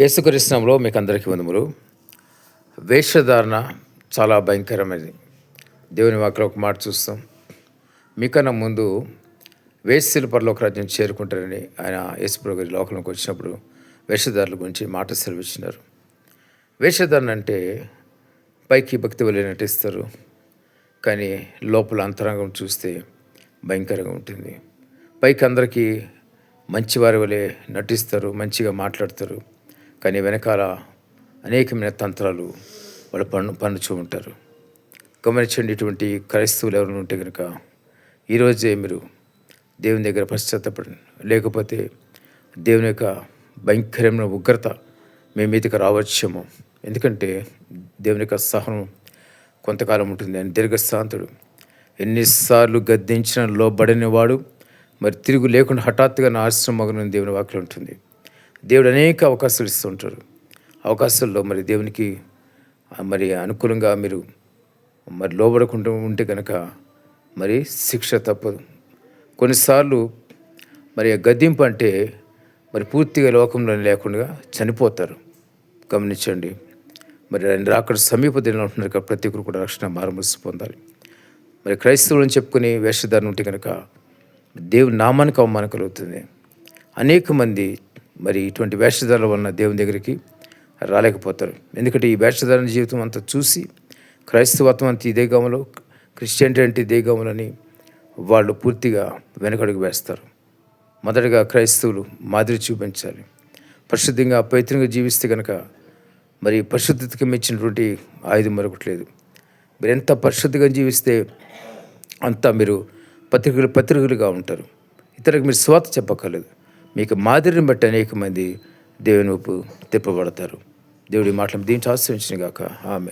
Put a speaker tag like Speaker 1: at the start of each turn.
Speaker 1: యేసుకరిష్ణంలో మీకు అందరికీ వందములు. వేషధారణ చాలా భయంకరమైనది. దేవుని వాక్లో ఒక మాట చూస్తాం. మీకన్నా ముందు వేశ్యల పరలోక రాజ్యం చేరుకుంటారని ఆయన యేసుప్రభు గారి లోకంలోకి వచ్చినప్పుడు వేషధారుల గురించి మాట సెలవిచ్చినారు. వేషధారణ అంటే పైకి భక్తి వల్ల నటిస్తారు. కానీ లోపల అంతరంగం చూస్తే భయంకరంగా ఉంటుంది. పైకి అందరికీ మంచివారి వలె నటిస్తారు మంచిగా మాట్లాడతారు. కానీ వెనకాల అనేకమైన తంత్రాలు వాళ్ళు పన్ను పన్నుచూ ఉంటారు. గమనించండి ఇటువంటి క్రైస్తవులు ఎవరైనా ఉంటే కనుక ఈరోజే మీరు దేవుని దగ్గర పశ్చాత్తపడండి లేకపోతే దేవుని యొక్క భయంకరమైన ఉగ్రత మీ మీదకి రావచ్చేమో. ఎందుకంటే దేవుని యొక్క సహనం కొంతకాలం ఉంటుంది. ఆయన దీర్ఘశాంతుడు. ఎన్నిసార్లు గద్దించిన లోబడని వాడు మరి తిరుగు లేకుండా హఠాత్తుగా నా ఆశ్రమం మగనని దేవుని వాక్యం ఉంటుంది. దేవుడు అనేక అవకాశాలు ఇస్తూ ఉంటారు. అవకాశాల్లో మరి దేవునికి మరి అనుకూలంగా మీరు మరి లోబడకుండా ఉంటే కనుక మరి శిక్ష తప్పదు. కొన్నిసార్లు మరి ఆ గద్దింపు అంటే మరి పూర్తిగా లోకంలో లేకుండా చనిపోతారు. గమనించండి. మరి ఆయన రాకడ సమీప దినంలో ఉంటున్నారు కాబట్టి ప్రతి ఒక్కరు కూడా రక్షణ మారుమూసి పొందాలి. మరి క్రైస్తవులను చెప్పుకుని వేషధారణ ఉంటే కనుక దేవుని నామానికి అవమానం కలుగుతుంది. అనేక మంది మరి ఇటువంటి వేషధారణ వలన దేవుని దగ్గరికి రాలేకపోతారు. ఎందుకంటే ఈ వేషధారణ జీవితం అంతా చూసి క్రైస్తవత్వం అంతా ఇదే గమలో క్రిస్టియానిటీ అంటే ఇదే గమలని వాళ్ళు పూర్తిగా వెనకడుగు వేస్తారు. మొదటగా క్రైస్తవులు మాదిరి చూపించాలి. పరిశుద్ధంగా పవిత్రంగా జీవిస్తే కనుక మరి పరిశుద్ధతకి మెచ్చినటువంటి ఆయుధం మరొకటి లేదు. మీరు ఎంత పరిశుద్ధిగా జీవిస్తే అంతా మీరు పత్రికలు పత్రికలుగా ఉంటారు. ఇతరులకు మీరు స్వాత చెప్పక్కర్లేదు. మీకు మాదిరిని బట్టి అనేక మంది దేవుని వైపు తిప్పబడతారు. దేవుడి మాటలు దీంట్లో ఆశ్రయించిన గాక. ఆమె